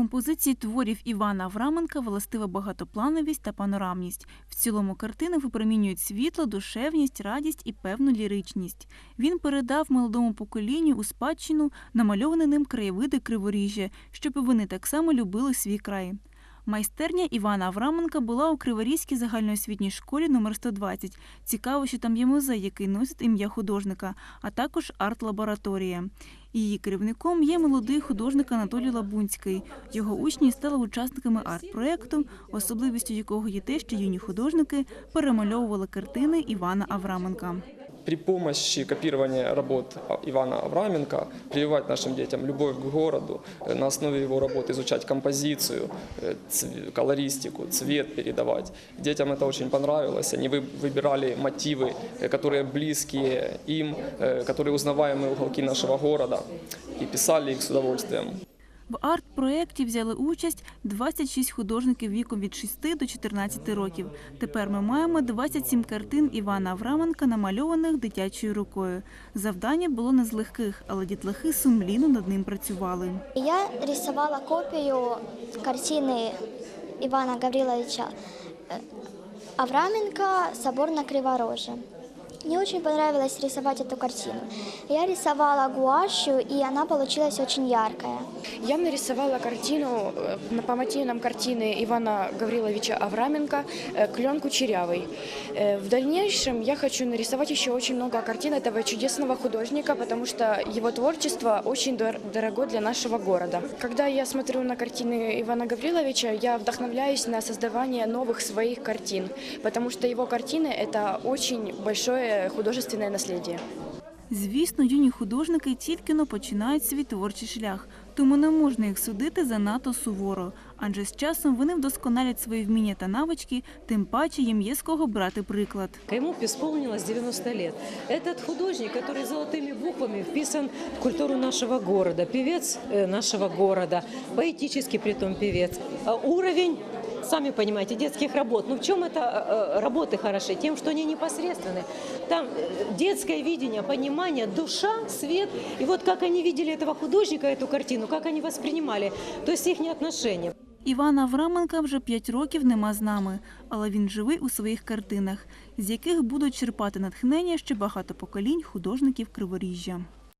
Композиції творів Івана Авраменка властива багатоплановість та панорамність. В цілому картини випромінюють світло, душевність, радість і певну ліричність. Він передав молодому поколінню у спадщину намальовані ним краєвиди Криворіжжя, щоб вони так само любили свій край. Майстерня Івана Авраменка була у Криворізькій загальноосвітній школі номер 120. Цікаво, що там є музей, який носить ім'я художника, а також арт-лабораторія. Її керівником є молодий художник Анатолій Лабунський. Його учні стали учасниками арт-проєкту, особливістю якого є те, що юні художники перемальовували картини Івана Авраменка при помощи копирования работ Ивана Авраменко прививать нашим детям любовь к городу, э, на основе его работ изучать композицию, э, цв- колористику, цвет передавать. Детям это очень понравилось. Они вы- выбирали мотивы, э, которые близкие им, э, которые узнаваемые уголки нашего города и писали их с удовольствием. В арт-проєкті взяли участь 26 художників віком від 6 до 14 років. Тепер ми маємо 27 картин Івана Авраменка, намальованих дитячою рукою. Завдання було не з легких, але дітлахи сумлінно над ним працювали. Я рисовала копию картины Ивана Гавриловича э, Авраменко «Собор на Кривороже». Мне очень понравилось рисовать эту картину. Я рисовала гуашью, и она получилась очень яркая. Я нарисовала картину э, на- по мотивам картины Ивана Гавриловича Авраменко э, «Клен кучерявый». Э, В дальнейшем я хочу нарисовать еще очень много картин этого чудесного художника, потому что его творчество очень дор- дорого для нашего города. Когда я смотрю на картины Ивана Гавриловича, я вдохновляюсь на создавание новых своих картин, потому что его картины – это очень большое художественное наследие. Звісно, юні художники тільки но починають свій творчий шлях, тому не можна їх судити занадто суворо. Адже з часом вони вдосконалять свої вміння та навички, тим паче їм є з кого брати приклад. Ему исполнилось 90 лет. Этот художник, который золотыми буквами вписан в культуру нашего города, певец э, нашего города, поэтический притом певец. А Уровень, сами понимаете, детских работ. Ну в чем это э, работы хороши? Тем, что они непосредственны. Там э, детское видение, понимание, душа, свет. И вот как они видели этого художника, эту картину, как они воспринимали, то есть их отношения. Івана Авраменка вже п'ять років нема з нами, але він живий у своїх картинах, з яких будуть черпати натхнення ще багато поколінь художників Криворіжжя.